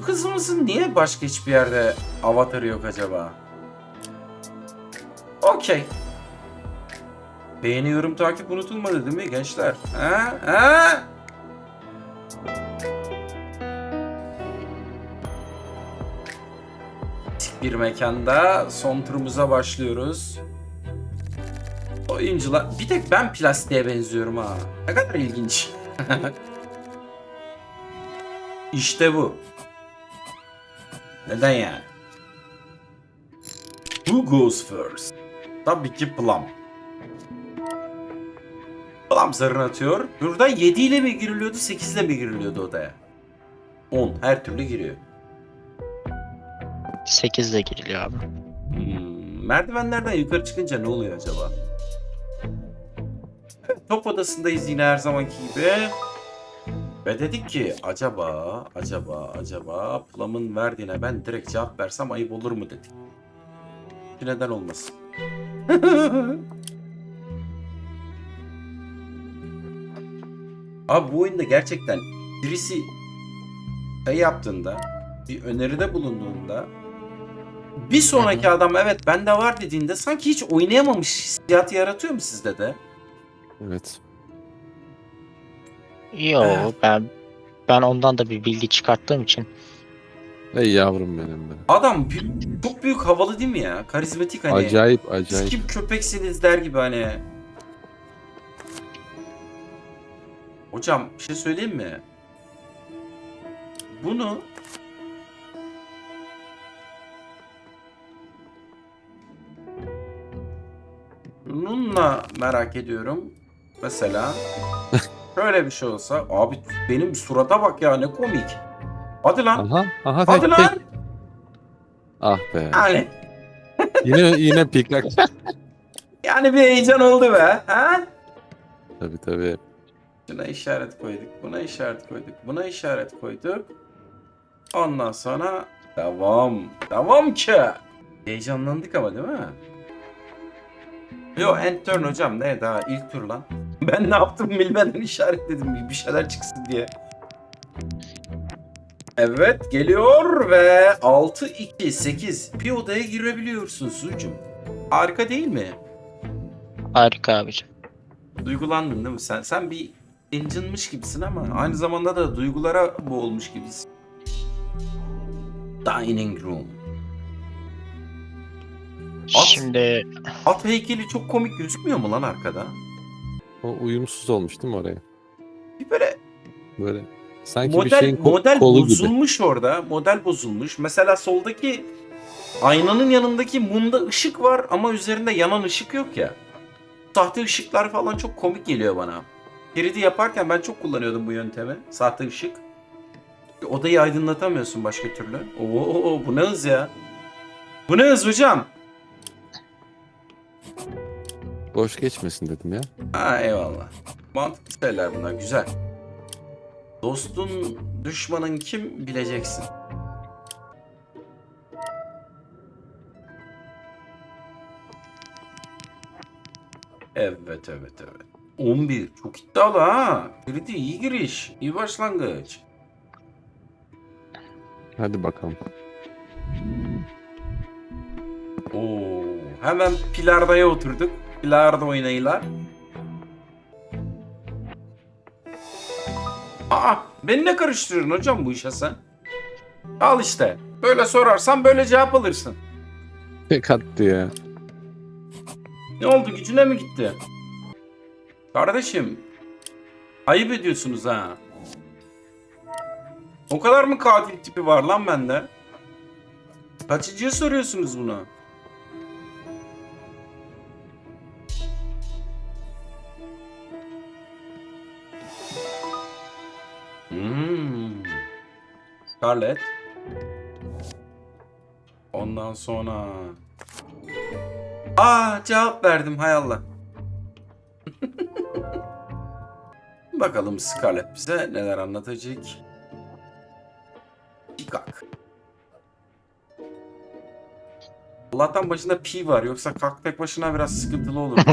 Bu kızımızın niye başka hiçbir yerde avatarı yok acaba? Okey. Beğeni, yorum, takip unutulmadı değil mi gençler? Ha? Ha? Bir mekanda son turumuza başlıyoruz. Oyuncular... Bir tek ben plastiğe benziyorum ha. Ne kadar ilginç. işte bu. Neden yani? Who goes first? Tabii ki Plum. Plum zarını atıyor. Burada 7 ile mi giriliyordu 8 ile mi giriliyordu odaya? 10 her türlü giriyor. 8 de giriliyor abi. Hmm, merdivenlerden yukarı çıkınca ne oluyor acaba? Top odasındayız yine her zamanki gibi. Ve dedik ki acaba, acaba, acaba Plum'ın verdiğine ben direkt cevap versem ayıp olur mu dedik. Neden olmasın? Abi bu oyunda gerçekten birisi şey yaptığında, bir öneride bulunduğunda bir sonraki adam evet bende var dediğinde sanki hiç oynayamamış hissiyatı yaratıyor mu sizde de? Evet. Yo Evet. ben ben ondan da bir bilgi çıkarttığım için Ey yavrum benim be. Adam çok büyük havalı değil mi ya? Karizmatik hani. Acayip Siz acayip. kim köpeksiniz der gibi hani. Hocam bir şey söyleyeyim mi? Bunu bununla merak ediyorum. Mesela şöyle bir şey olsa abi benim surata bak ya ne komik. Hadi lan. Aha aha Hadi tek lan. tek. Ah be. Yani, Yine yine pikak. yani bir heyecan oldu be. Ha? tabii tabii. Buna işaret koyduk, buna işaret koyduk, buna işaret koyduk. Ondan sonra devam. Devam ki. Heyecanlandık ama değil mi? Yo end turn hocam ne daha ilk tur lan. Ben ne yaptım bilmeden işaretledim bir- şeyler çıksın diye. Evet geliyor ve 6 2 8 bir odaya girebiliyorsun sucum. Harika değil mi? harika abicim. Duygulandın değil mi sen? Sen bir incinmiş gibisin ama aynı zamanda da duygulara boğulmuş gibisin. Dining room. At. Şimdi At heykeli çok komik gözükmüyor mu lan arkada? O uyumsuz olmuş değil mi oraya? Bir böyle Böyle sanki bir model şeyin ko- model kolu gibi. bozulmuş orada. Model bozulmuş. Mesela soldaki aynanın yanındaki mumda ışık var ama üzerinde yanan ışık yok ya. Sahte ışıklar falan çok komik geliyor bana. 3D yaparken ben çok kullanıyordum bu yöntemi. Sahte ışık. Odayı aydınlatamıyorsun başka türlü. Oo bu ne hız ya? Bu ne hız hocam? Boş geçmesin dedim ya. Ha eyvallah. Mantıklı şeyler bunlar güzel. Dostun düşmanın kim bileceksin. Evet evet evet. 11 çok iddialı ha. Kriti iyi giriş. iyi başlangıç. Hadi bakalım. Oo, hemen Pilarda'ya oturduk. Pilarda oynayılar. Aa, beni ne karıştırıyorsun hocam bu işe sen? Al işte. Böyle sorarsan böyle cevap alırsın. Tek attı ya. Ne oldu gücüne mi gitti? Kardeşim. Ayıp ediyorsunuz ha. O kadar mı katil tipi var lan bende? Kaçıncıya soruyorsunuz bunu? Scarlett. Ondan sonra... Aa cevap verdim hay Allah. Bakalım Scarlett bize neler anlatacak. Pikak. Allah'tan başında pi var yoksa kalk tek başına biraz sıkıntılı olur.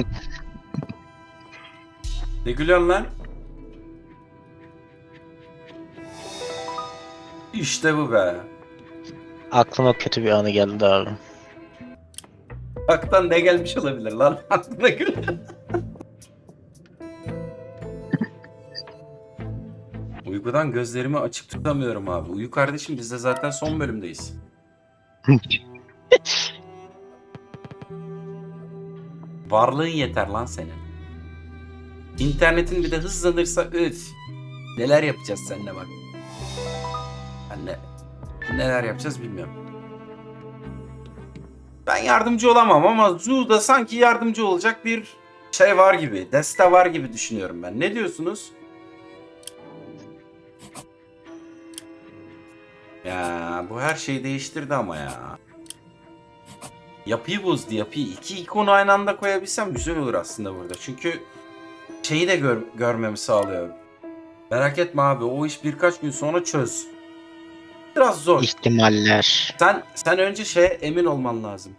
ne gülüyorsun lan? İşte bu be. Aklıma kötü bir anı geldi abi. Aktan ne gelmiş olabilir lan aklına göre. Uykudan gözlerimi açık tutamıyorum abi. Uyu kardeşim biz de zaten son bölümdeyiz. Varlığın yeter lan senin. İnternetin bir de hızlanırsa üf. Neler yapacağız seninle bak. Anne neler yapacağız bilmiyorum. Ben yardımcı olamam ama Zoo'da sanki yardımcı olacak bir şey var gibi. Deste var gibi düşünüyorum ben. Ne diyorsunuz? Ya bu her şeyi değiştirdi ama ya. Yapıyı bozdu yapıyı. İki ikonu aynı anda koyabilsem güzel olur aslında burada. Çünkü şeyi de gör, görmemi sağlıyor. Merak etme abi o iş birkaç gün sonra çöz. Biraz zor. İhtimaller. Sen sen önce şeye emin olman lazım.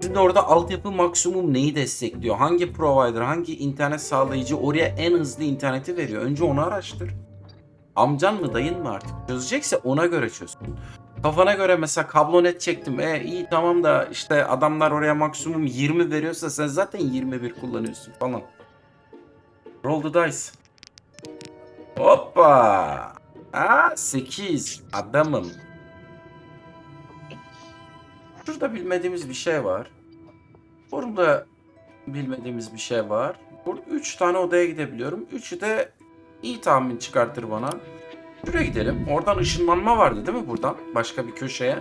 Sizin orada altyapı maksimum neyi destekliyor? Hangi provider, hangi internet sağlayıcı oraya en hızlı interneti veriyor? Önce onu araştır. Amcan mı dayın mı artık? Çözecekse ona göre çözsün. Kafana göre mesela kablonet çektim. E iyi tamam da işte adamlar oraya maksimum 20 veriyorsa sen zaten 21 kullanıyorsun falan. Roll the dice. Hoppa. Aa 8. Adamım. Şurada bilmediğimiz bir şey var. Burada bilmediğimiz bir şey var. Burada 3 tane odaya gidebiliyorum. Üçü de iyi tahmin çıkartır bana. Şuraya gidelim. Oradan ışınlanma vardı değil mi buradan? Başka bir köşeye.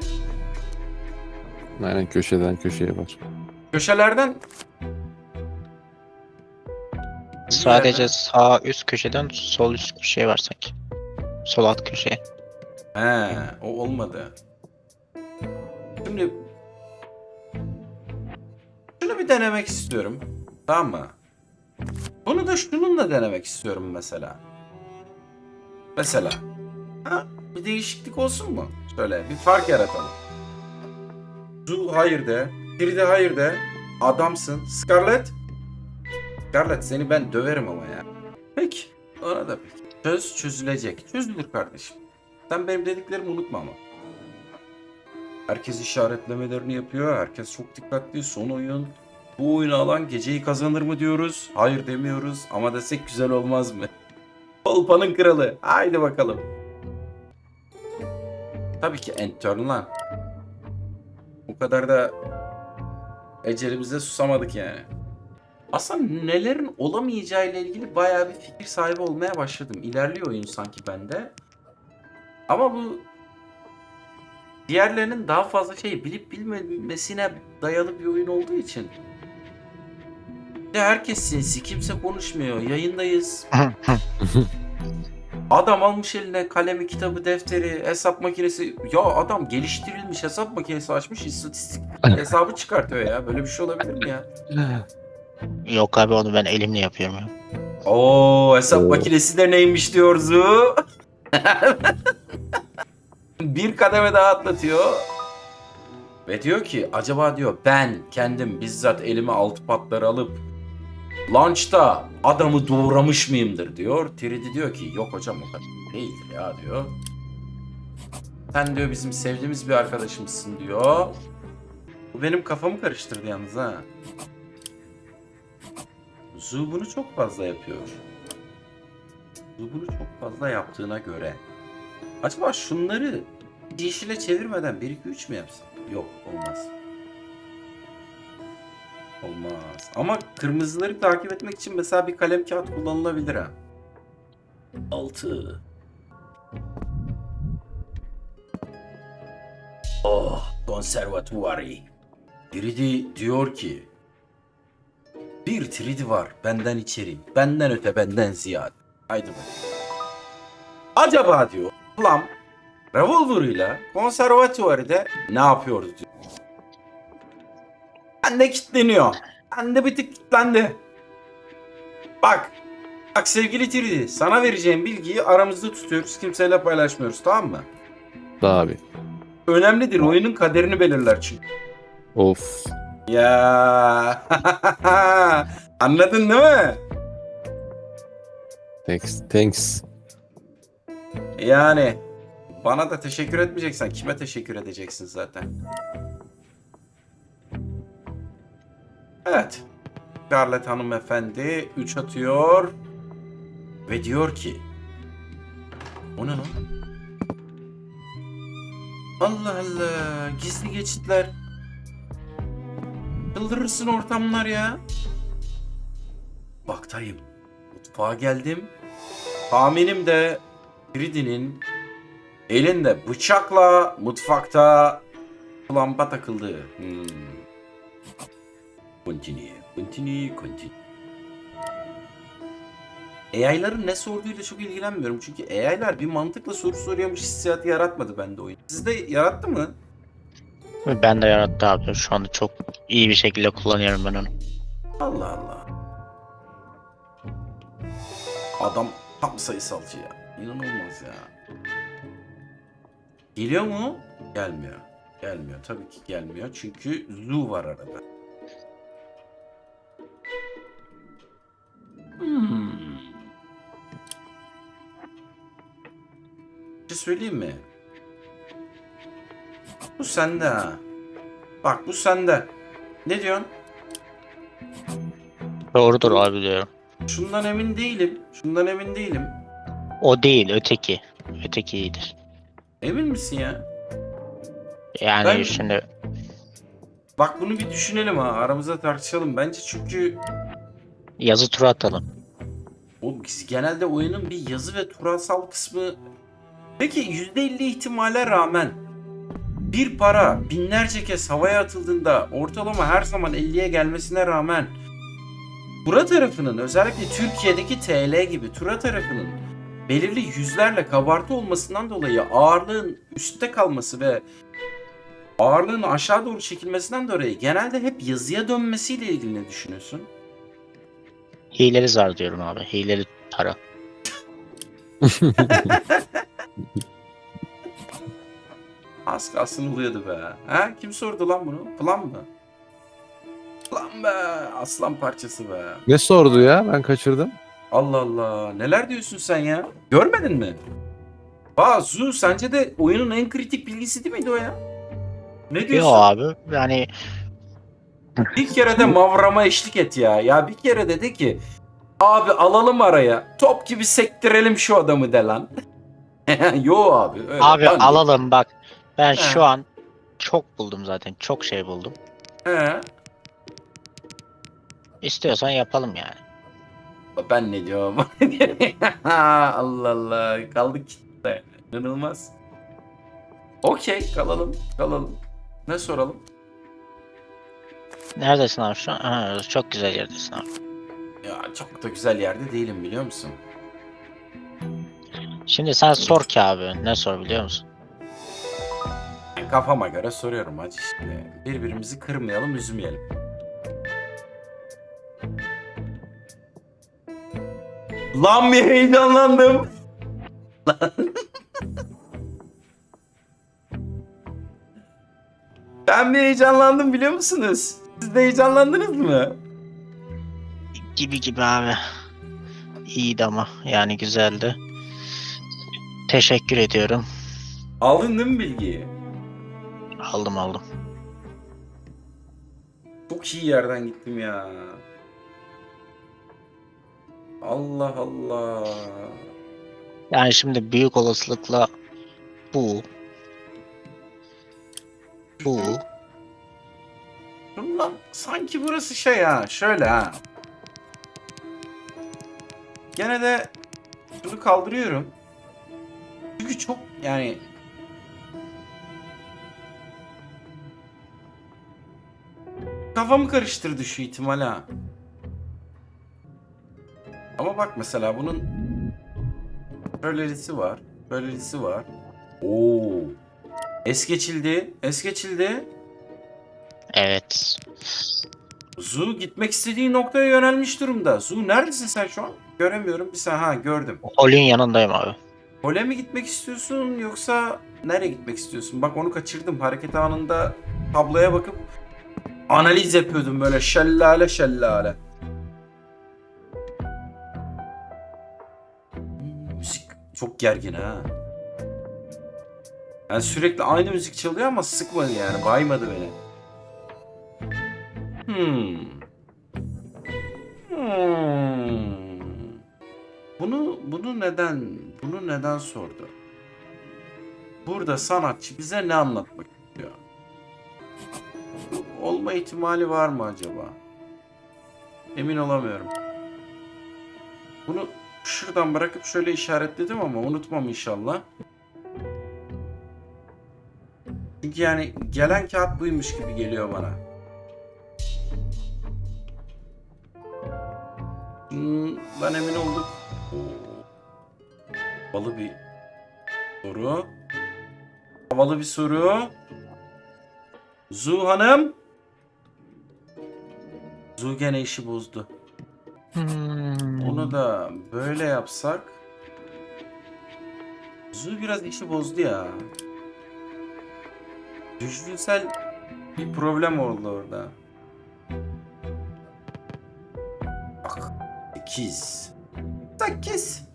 Aynen köşeden köşeye var. Köşelerden Sadece sağ üst köşeden sol üst köşeye var sanki. Sol alt köşeye. He, o olmadı. Şimdi şunu bir denemek istiyorum. Tamam mı? Bunu da şununla denemek istiyorum mesela. Mesela. Ha, bir değişiklik olsun mu? Şöyle bir fark yaratalım. Zu hayır de. Biri de hayır de. Adamsın. Scarlett. Scarlett seni ben döverim ama ya. Peki. Ona da peki. Çöz çözülecek. Çözülür kardeşim. Sen benim dediklerimi unutma ama. Herkes işaretlemelerini yapıyor. Herkes çok dikkatli. Son oyun. Bu oyunu alan geceyi kazanır mı diyoruz? Hayır demiyoruz. Ama desek güzel olmaz mı? Kolpanın kralı. Haydi bakalım. Tabii ki Enturn lan. Bu kadar da ecelimize susamadık yani. Aslında nelerin olamayacağı ile ilgili bayağı bir fikir sahibi olmaya başladım. İlerliyor oyun sanki bende. Ama bu diğerlerinin daha fazla şey bilip bilmemesine dayalı bir oyun olduğu için. Ya herkes sinsi, kimse konuşmuyor. Yayındayız. Adam almış eline kalemi, kitabı, defteri, hesap makinesi. Ya adam geliştirilmiş hesap makinesi açmış, istatistik hesabı çıkartıyor ya. Böyle bir şey olabilir mi ya? Yok abi onu ben elimle yapıyorum ya. Oo hesap Oo. makinesi de neymiş diyor Zu. bir kademe daha atlatıyor. Ve diyor ki acaba diyor ben kendim bizzat elime altı patları alıp launch'ta adamı doğramış mıyımdır diyor. Tridi diyor ki yok hocam o kadar değildir ya diyor. Sen diyor bizim sevdiğimiz bir arkadaşımızsın diyor. Bu benim kafamı karıştırdı yalnız ha. Zu bunu çok fazla yapıyor. Zu bunu çok fazla yaptığına göre. Acaba şunları yeşile çevirmeden 1 2 3 mü yapsam? Yok olmaz. Olmaz. Ama kırmızıları takip etmek için mesela bir kalem kağıt kullanılabilir ha. 6 Oh, konservatuvari. Biri diyor ki bir tridi var benden içeri. Benden öte benden ziyade. Haydi bakalım. Acaba diyor Plum revolver'ıyla konservatuvaride ne yapıyordu diyor. Ben de kilitleniyor. Ben de bir tık kilitlendi. Bak. Bak sevgili Tridi sana vereceğim bilgiyi aramızda tutuyoruz. Kimseyle paylaşmıyoruz tamam mı? Abi. Önemlidir. Oyunun kaderini belirler çünkü. Of. Ya. Anladın değil mi? Thanks. Thanks. Yani Bana da teşekkür etmeyeceksen kime teşekkür edeceksin zaten? Evet. Scarlett hanımefendi 3 atıyor. Ve diyor ki O ne lan? Allah Allah. Gizli geçitler. Çıldırırsın ortamlar ya. Baktayım. Mutfağa geldim. Tahminim de Fridin'in elinde bıçakla mutfakta lamba takıldı. Hmm. Continue, continue, continue. AI'ların ne sorduğuyla çok ilgilenmiyorum. Çünkü AI'lar bir mantıkla soru soruyormuş hissiyatı yaratmadı bende oyun. Sizde yarattı mı? Ben de yarattı abi. Şu anda çok iyi bir şekilde kullanıyorum ben onu. Allah Allah. Adam tam sayısalcı ya. İnanılmaz ya. Geliyor mu? Gelmiyor. Gelmiyor. Tabii ki gelmiyor. Çünkü Zu var arada. Hmm. Bir şey söyleyeyim mi? Bu sende ha. Bak bu sende. Ne diyorsun? Doğrudur abi diyorum. Şundan emin değilim. Şundan emin değilim. O değil öteki. Öteki iyidir. Emin misin ya? Yani Ben- şimdi Bak bunu bir düşünelim ha. Aramızda tartışalım. Bence çünkü yazı tura atalım. o genelde oyunun bir yazı ve turasal kısmı Peki %50 ihtimale rağmen bir para binlerce kez havaya atıldığında ortalama her zaman 50'ye gelmesine rağmen Tura tarafının özellikle Türkiye'deki TL gibi Tura tarafının belirli yüzlerle kabartı olmasından dolayı ağırlığın üstte kalması ve ağırlığın aşağı doğru çekilmesinden dolayı genelde hep yazıya dönmesiyle ilgili ne düşünüyorsun? Hileli zar diyorum abi. Hileli para. Az kalsın oluyordu be. Ha? Kim sordu lan bunu? Plan mı? Plan be. Aslan parçası be. Ne sordu ya? Ben kaçırdım. Allah Allah. Neler diyorsun sen ya? Görmedin mi? Bazu sence de oyunun en kritik bilgisi değil miydi o ya? Ne Yok diyorsun? abi. Yani Bir kere de mavrama eşlik et ya. Ya bir kere de de ki abi alalım araya. Top gibi sektirelim şu adamı de lan. Yo abi. Öyle. abi alalım bak. Ben He. şu an çok buldum zaten. Çok şey buldum. He. İstiyorsan yapalım yani. Ben ne diyorum? Allah Allah. Kaldık kitle. İnanılmaz. Okey kalalım. Kalalım. Ne soralım? Neredesin abi şu an? Ha, çok güzel yerdesin abi. Ya çok da güzel yerde değilim biliyor musun? Şimdi sen sor ki abi. Ne sor biliyor musun? Kafama göre soruyorum hacı şimdi. Birbirimizi kırmayalım, üzmeyelim. Lan bir heyecanlandım. Lan. ben bir heyecanlandım biliyor musunuz? Siz de heyecanlandınız mı? Gibi gibi abi. İyiydi ama. Yani güzeldi. Teşekkür ediyorum. Aldın değil mi bilgiyi? Aldım aldım. Çok iyi yerden gittim ya. Allah Allah. Yani şimdi büyük olasılıkla bu bu Lan sanki burası şey ha. Şöyle ha. Gene de şunu kaldırıyorum. Çünkü çok yani kafamı karıştırdı şu ihtimal ha. Ama bak mesela bunun böylesi var. Böylesi var. Oo. Es geçildi. Es geçildi. evet. Zu gitmek istediği noktaya yönelmiş durumda. Zu neredesin sen şu an? Göremiyorum. Bir saniye. Ha gördüm. Holün yanındayım abi. Hole mi gitmek istiyorsun yoksa nereye gitmek istiyorsun? Bak onu kaçırdım. Hareket anında tabloya bakıp analiz yapıyordum böyle şellale şellale. Müzik çok gergin ha. Yani sürekli aynı müzik çalıyor ama sıkmadı yani. Baymadı beni. Hmm. Hmm. Bunu bunu neden bunu neden sordu? Burada sanatçı bize ne anlatmak? Olma ihtimali var mı acaba? Emin olamıyorum. Bunu şuradan bırakıp şöyle işaretledim ama unutmam inşallah. Çünkü yani gelen kağıt buymuş gibi geliyor bana. Hmm, ben emin olduk. Oo. Havalı bir soru. Havalı bir soru. Zu Hanım. Zu gene işi bozdu. Hmm. Onu da böyle yapsak. Zu biraz işi bozdu ya. Düşünsel bir problem oldu orada. Bak. 8. 8.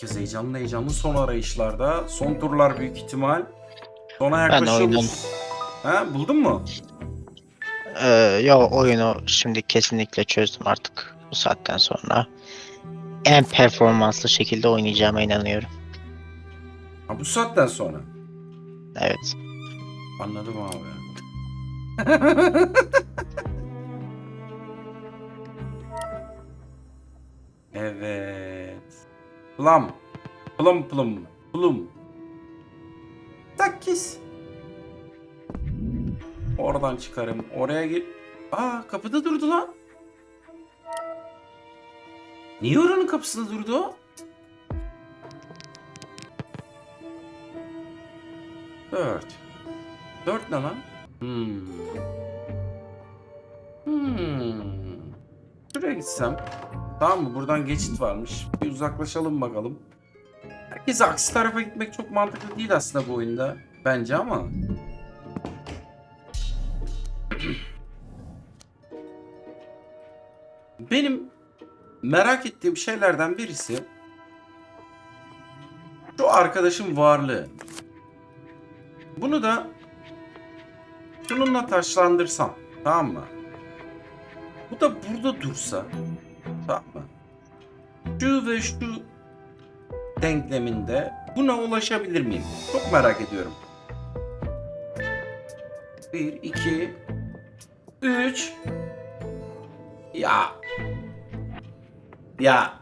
Herkes heyecanlı heyecanlı son arayışlarda. Son turlar büyük ihtimal. Sona Ben yaklaşıyoruz. oynadım. Ha, buldun mu? Ee, yo oyunu şimdi kesinlikle çözdüm artık bu saatten sonra. En performanslı şekilde oynayacağıma inanıyorum. Ha, bu saatten sonra. Evet. Anladım abi. evet. Plum. Plum plum. Plum. Takis. Oradan çıkarım. Oraya gir. Aa kapıda durdu lan. Niye oranın kapısında durdu o? Dört. Dört ne lan? Hmm. Hmm. Şuraya gitsem. Tamam mı? Buradan geçit varmış. Bir uzaklaşalım bakalım. Herkese aksi tarafa gitmek çok mantıklı değil aslında bu oyunda. Bence ama. Benim merak ettiğim şeylerden birisi şu arkadaşın varlığı. Bunu da şununla taşlandırsam. Tamam mı? Bu da burada dursa. Tamam mı? Şu ve şu denkleminde buna ulaşabilir miyim? Çok merak ediyorum. Bir, iki, üç. Ya. Ya.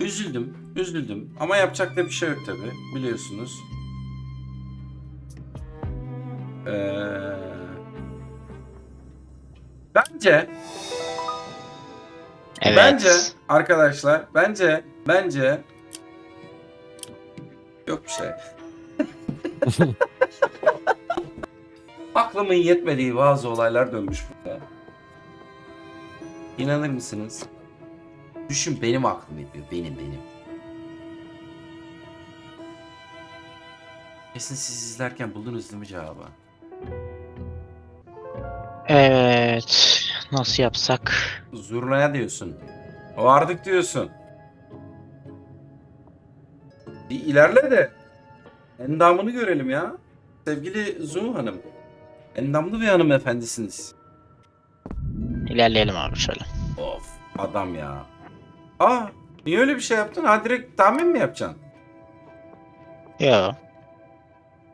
Üzüldüm, üzüldüm. Ama yapacak da bir şey yok tabi, biliyorsunuz. Ee, bence, Evet. bence arkadaşlar, bence, bence yok bir şey. Aklımın yetmediği bazı olaylar dönmüş burada. İnanır mısınız? Düşün benim aklım yetiyor. Benim benim. Kesin siz izlerken buldunuz değil mi cevabı? Evet. Nasıl yapsak? Zurnaya diyorsun. Vardık diyorsun. Bir ilerle de endamını görelim ya. Sevgili Zu Hanım. Endamlı bir hanımefendisiniz. İlerleyelim abi şöyle. Of adam ya. Aa niye öyle bir şey yaptın? Ha direkt tahmin mi yapacaksın? Yo.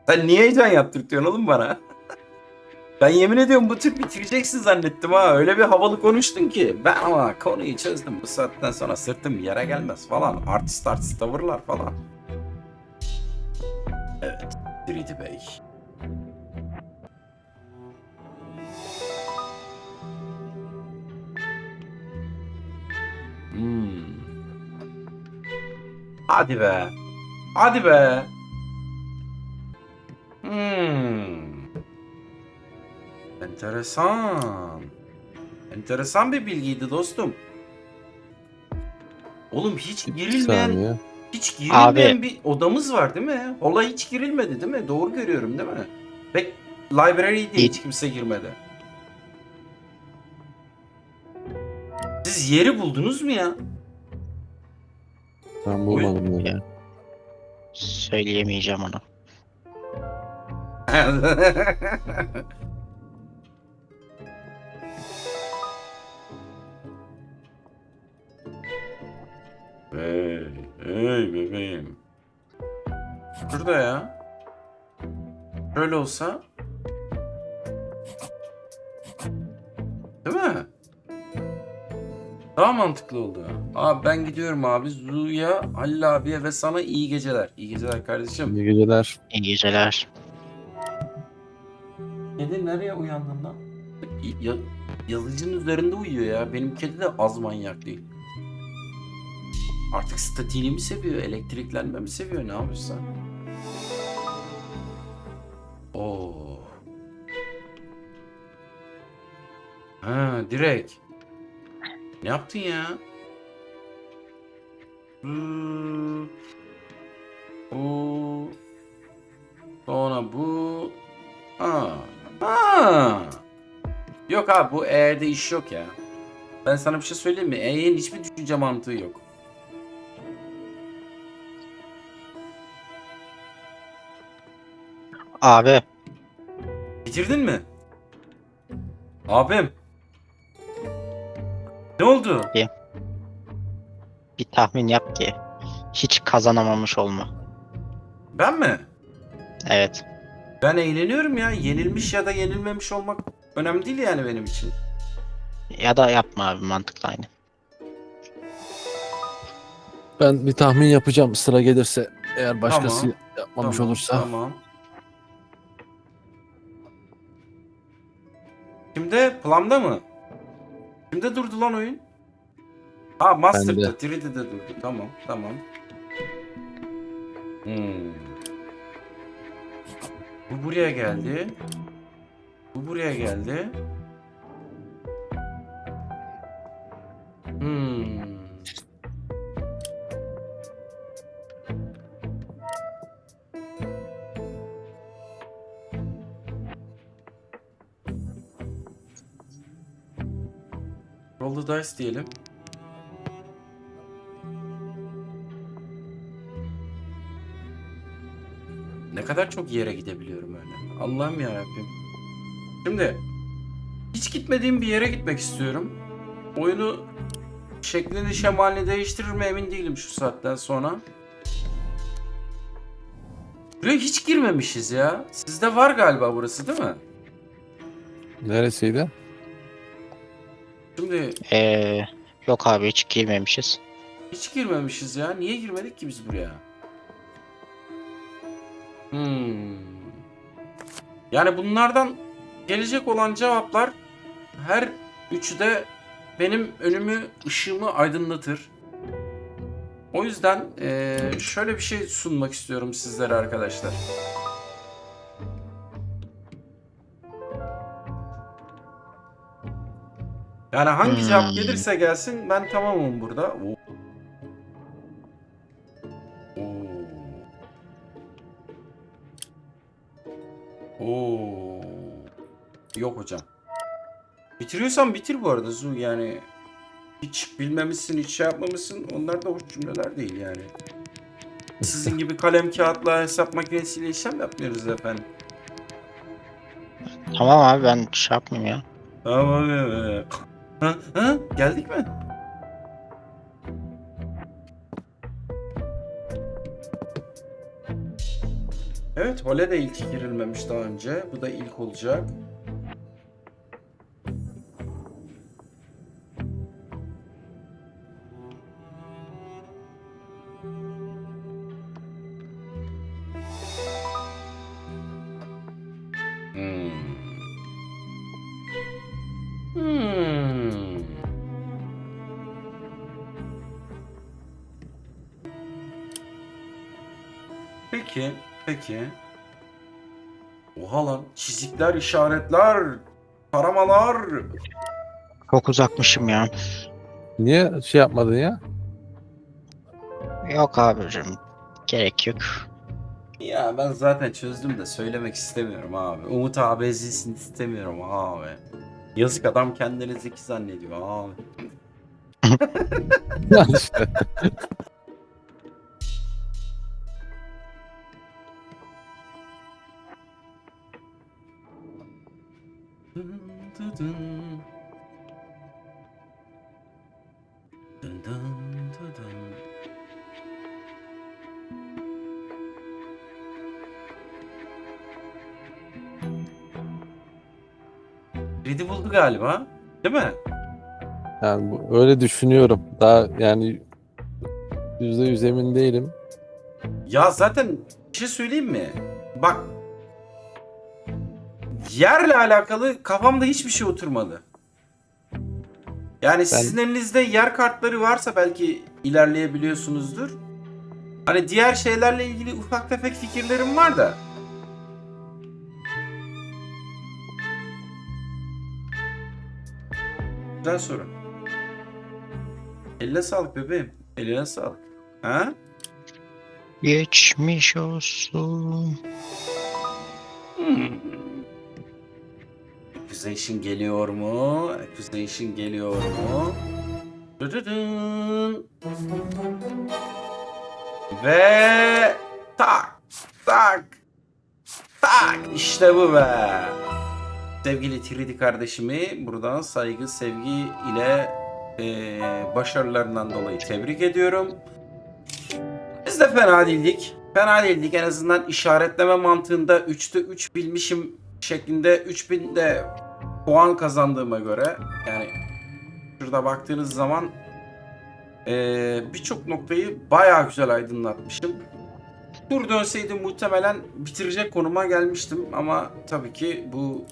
Sen niye heyecan yaptırtıyorsun oğlum bana? ben yemin ediyorum bu tür bitireceksin zannettim ha. Öyle bir havalı konuştun ki. Ben ama konuyu çözdüm. Bu saatten sonra sırtım yere gelmez falan. Artist artist tavırlar falan. Evet. Diridi Bey. Hmm. Hadi be. Hadi be. Hmm. Enteresan. Enteresan bir bilgiydi dostum. Oğlum hiç girilmeyen, hiç girilmeyen Abi. bir odamız var değil mi? Olay hiç girilmedi değil mi? Doğru görüyorum değil mi? Pek library diye hiç Hiç. kimse girmedi. Siz yeri buldunuz mu ya? Ben bulmadım ya. Ya. Söyleyemeyeceğim onu. hey, hey bebeğim. Şurada ya. Böyle olsa. Değil mi? Daha mantıklı oldu. Abi ben gidiyorum abi. Zu'ya, Halil abiye ve sana iyi geceler. İyi geceler kardeşim. İyi geceler. İyi geceler. Kedi nereye uyandın lan? Ya, yazıcının üzerinde uyuyor ya. Benim kedi de az manyak değil. Artık statiğini mi seviyor, elektriklenme mi seviyor, ne yapıyorsa? Oo. Ha, direkt. Ne yaptın ya? Hmm. Bu. Sonra bu. Ha. Ha. Yok abi bu E'de iş yok ya. Ben sana bir şey söyleyeyim mi? E'nin hiçbir düşünce mantığı yok. Abi Bitirdin mi? Abim. Ne oldu? bir tahmin yap ki hiç kazanamamış olma. Ben mi? Evet. Ben eğleniyorum ya. Yenilmiş ya da yenilmemiş olmak önemli değil yani benim için. Ya da yapma abi mantıklı aynı. Ben bir tahmin yapacağım sıra gelirse. Eğer başkası Tamam. yapmamış Tamam, olursa. Tamam. Kimde? Planda mı? Kimde durdu lan oyun? Ha Master'da, Bende. 3D'de durdu. Tamam, tamam. Hmm. Bu buraya geldi. Bu buraya geldi. Hmm. The dice diyelim. Ne kadar çok yere gidebiliyorum öyle. Allah'ım ya Rabbim. Şimdi hiç gitmediğim bir yere gitmek istiyorum. Oyunu şeklini şemalini değiştirir mi emin değilim şu saatten sonra. Buraya hiç girmemişiz ya. Sizde var galiba burası değil mi? Neresiydi? Şimdi Ee, yok abi hiç girmemişiz. Hiç girmemişiz ya. Niye girmedik ki biz buraya? Hmm. Yani bunlardan gelecek olan cevaplar her üçü de benim önümü, ışığımı aydınlatır. O yüzden eee, şöyle bir şey sunmak istiyorum sizlere arkadaşlar. Yani hangi Hmm. cevap gelirse gelsin ben tamamım burada. Oo. Oo. Oo. Yok hocam. Bitiriyorsan bitir bu arada Zu yani. Hiç bilmemişsin, hiç şey yapmamışsın. Onlar da hoş cümleler değil yani. Sizin gibi kalem kağıtla hesap makinesiyle işlem yapmıyoruz efendim. Tamam abi ben şey yapmayayım ya. Tamam evet. Ha, ha? Geldik mi? Evet, hole de ilk girilmemiş daha önce. Bu da ilk olacak. Peki. Oha lan, çizikler, işaretler, taramalar. Çok uzakmışım ya. Niye şey yapmadın ya? Yok abicim. Gerek yok. Ya ben zaten çözdüm de söylemek istemiyorum abi. Umut abi ezilsin istemiyorum abi. Yazık adam kendini zeki zannediyor abi. Yani işte. Ready buldu galiba. Değil mi? Yani bu- öyle düşünüyorum. Daha yani yüzde yüz emin değilim. Ya zaten bir şey söyleyeyim mi? Bak. Yerle alakalı kafamda hiçbir şey oturmadı. Yani sizin elinizde yer kartları varsa belki ilerleyebiliyorsunuzdur. Hani diğer şeylerle ilgili ufak tefek fikirlerim var da. Güzel soru. Eline sağlık bebeğim. Eline sağlık. Ha? Geçmiş olsun. Hmm. Accusation geliyor mu? Accusation geliyor mu? Ve tak tak tak işte bu be. Sevgili Tridi kardeşimi buradan saygı, sevgi ile eee, başarılarından dolayı tebrik ediyorum. Biz de fena değildik. Fena değildik. En azından işaretleme mantığında 3'te 3 bilmişim şeklinde 3000 de puan kazandığıma göre yani şurada baktığınız zaman eee, birçok noktayı bayağı güzel aydınlatmışım. Tur dönseydi muhtemelen bitirecek konuma gelmiştim ama tabii ki bu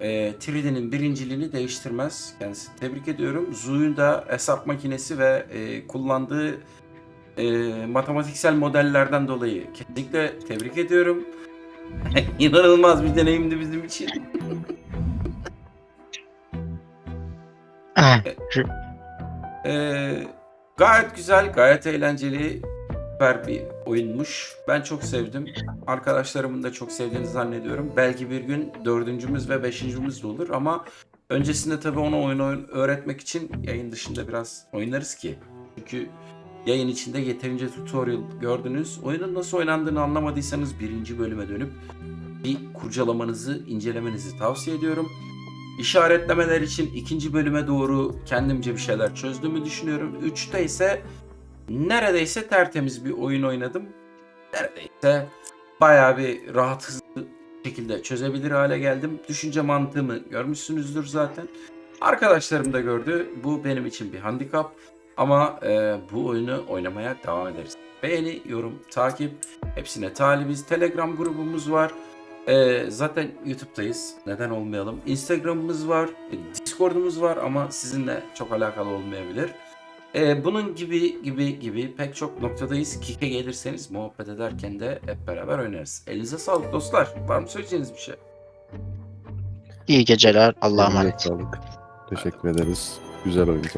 e, 3D'nin birinciliğini değiştirmez. Kendisini tebrik ediyorum. Zoo'yu da hesap makinesi ve e, kullandığı e, matematiksel modellerden dolayı kesinlikle tebrik ediyorum. İnanılmaz bir deneyimdi bizim için. Ee, gayet güzel, gayet eğlenceli süper bir oyunmuş. Ben çok sevdim. Arkadaşlarımın da çok sevdiğini zannediyorum. Belki bir gün dördüncümüz ve beşincimiz de olur ama öncesinde tabii ona oyun oyun öğretmek için yayın dışında biraz oynarız ki. Çünkü yayın içinde yeterince tutorial gördünüz. Oyunun nasıl oynandığını anlamadıysanız birinci bölüme dönüp bir kurcalamanızı, incelemenizi tavsiye ediyorum. İşaretlemeler için ikinci bölüme doğru kendimce bir şeyler çözdüğümü düşünüyorum. Üçte ise neredeyse tertemiz bir oyun oynadım. Neredeyse bayağı bir rahat hızlı şekilde çözebilir hale geldim. Düşünce mantığımı görmüşsünüzdür zaten. Arkadaşlarım da gördü. Bu benim için bir handikap. Ama e, bu oyunu oynamaya devam ederiz. Beğeni, yorum, takip hepsine talibiz. Telegram grubumuz var. Ee, zaten YouTube'dayız. Neden olmayalım? Instagram'ımız var. Discord'umuz var ama sizinle çok alakalı olmayabilir. Ee, bunun gibi gibi gibi pek çok noktadayız. Kike gelirseniz muhabbet ederken de hep beraber oynarız. Elinize sağlık dostlar. Var mı söyleyeceğiniz bir şey? iyi geceler. Allah'a emanet. Teşekkür ederiz. Güzel oyundu.